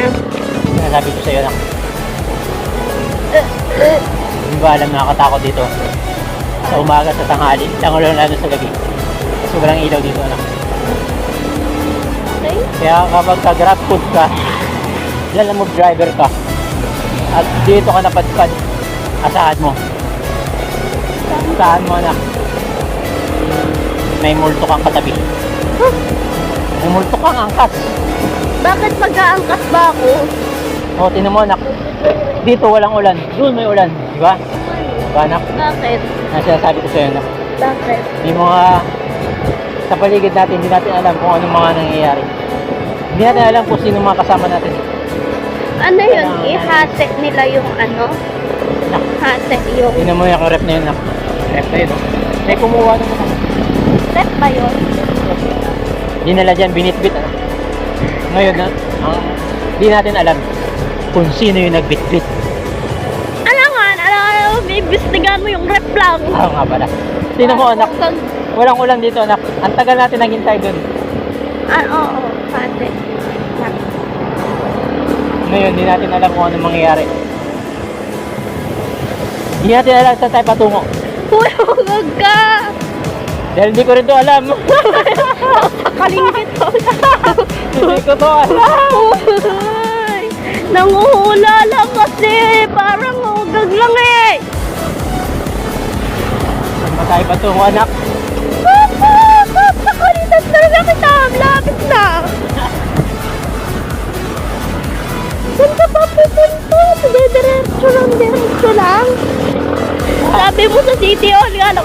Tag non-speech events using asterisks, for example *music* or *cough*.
na. Sinasabi ko sa'yo na. Uh, uh, Hindi ba alam nakakatakot dito? Sa umaga, sa tanghali, lalo lalo sa gabi. Walang ilaw dito, anak. okay. Kaya kapag ka grab food ka, lala mo driver ka, at dito ka napadpad, asahan mo. Asahan mo, anak. May multo kang katabi. Huh? May multo kang angkas. Bakit mag-aangkas ba ako? O, tinan mo, anak. Dito walang ulan. Doon may ulan. Di ba? Di ba, anak? Bakit? Nasa ko sa'yo, anak. Bakit? May mga sa paligid natin, hindi natin alam kung anong mga nangyayari. Hindi natin alam kung sino mga kasama natin. Ano yun? Ihasek nila yung ano? Hasek yung... Tingnan mo yung rep na yun, nak. Rep na yun, oh. May kumuha naman. Step ba yun? Dinala dyan, binitbit. Ano? Ngayon, na, ang, hindi natin alam kung sino yung nagbitbit. Alangan, alangan, bibestigan mo yung rep lang. Oo nga pala. Tingnan mo, anak. Walang ulan dito, anak. Ang tagal natin naghintay doon. Ah, oo, oo, hasek. Ngayon, hindi natin alam kung anong mangyayari. Hindi natin alam saan tayo patungo. Uy, huwag ka! Dahil hindi ko rin to alam. *laughs* Kalingit ko hindi ko to alam. Uy, nanguhula lang kasi. Parang hugag lang eh. Saan ba tayo patungo, anak? Papa, papa, kulitan talaga kita. Lapit na. Saan ka pa pupunta? Sige, diretso lang, diretso lang. Sabi mo sa city hall nga *laughs*